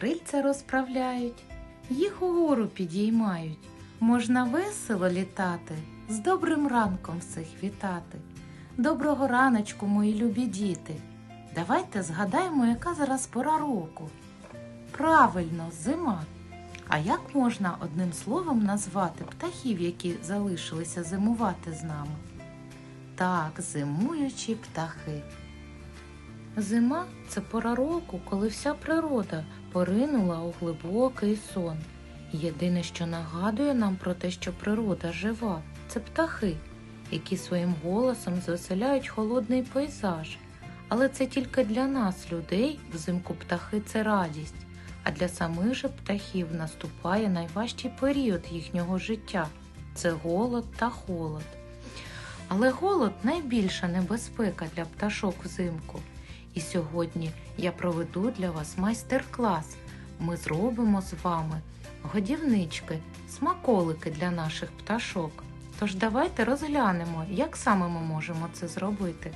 крильця розправляють, їх угору підіймають. Можна весело літати, з добрим ранком всіх вітати. Доброго раночку, мої любі діти. Давайте згадаємо, яка зараз пора року. Правильно, зима. А як можна одним словом назвати птахів, які залишилися зимувати з нами? Так, зимуючі птахи. Зима це пора року, коли вся природа поринула у глибокий сон. Єдине, що нагадує нам про те, що природа жива, це птахи, які своїм голосом звеселяють холодний пейзаж. Але це тільки для нас, людей, взимку птахи це радість, а для самих же птахів наступає найважчий період їхнього життя це голод та холод. Але голод найбільша небезпека для пташок взимку. І сьогодні я проведу для вас майстер-клас. Ми зробимо з вами годівнички, смаколики для наших пташок. Тож давайте розглянемо, як саме ми можемо це зробити.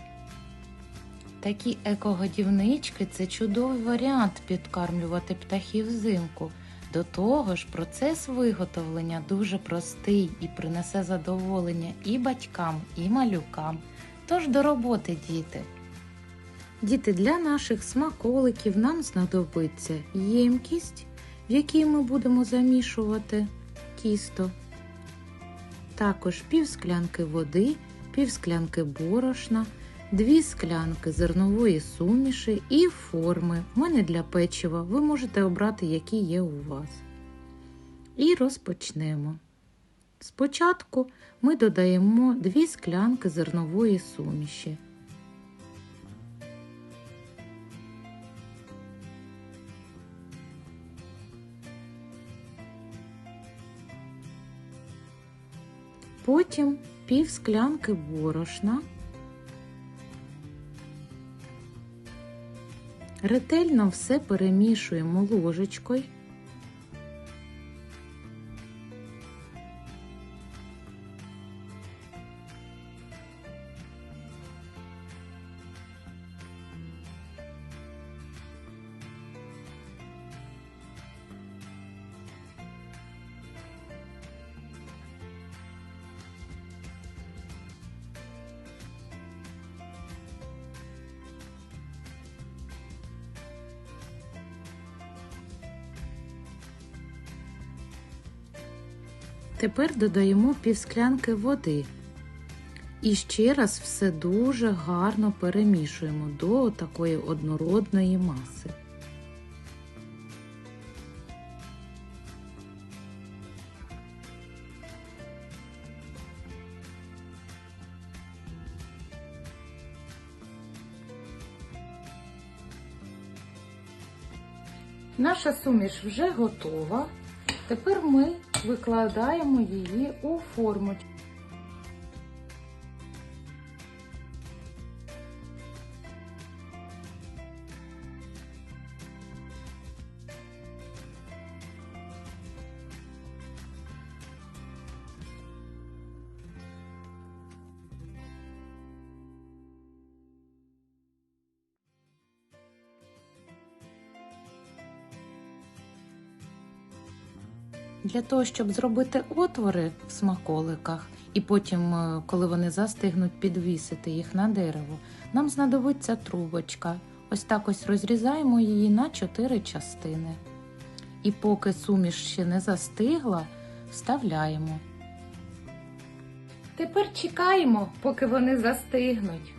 Такі екогодівнички це чудовий варіант підкармлювати птахів взимку. До того ж, процес виготовлення дуже простий і принесе задоволення і батькам, і малюкам. Тож до роботи, діти! Діти, для наших смаколиків нам знадобиться ємкість, в якій ми будемо замішувати тісто, також пів склянки води, пів склянки борошна, дві склянки зернової суміші і форми. У мене для печива. Ви можете обрати, які є у вас. І розпочнемо. Спочатку ми додаємо дві склянки зернової суміші. Потім пів склянки борошна. Ретельно все перемішуємо ложечкою. Тепер додаємо півсклянки води. І ще раз все дуже гарно перемішуємо до такої однородної маси. Наша суміш вже готова. Тепер ми викладаємо її у форму. Для того, щоб зробити отвори в смаколиках, і потім, е, коли вони застигнуть, підвісити їх на дерево, нам знадобиться трубочка. Ось так ось розрізаємо її на 4 частини. І поки суміш ще не застигла, вставляємо. Тепер чекаємо, поки вони застигнуть.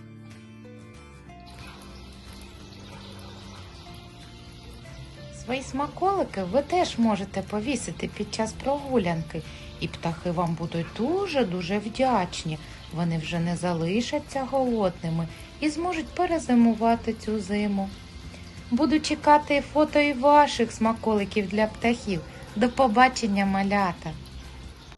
Свої смаколики ви теж можете повісити під час прогулянки, і птахи вам будуть дуже-дуже вдячні. Вони вже не залишаться голодними і зможуть перезимувати цю зиму. Буду чекати фото і ваших смаколиків для птахів. До побачення, малята!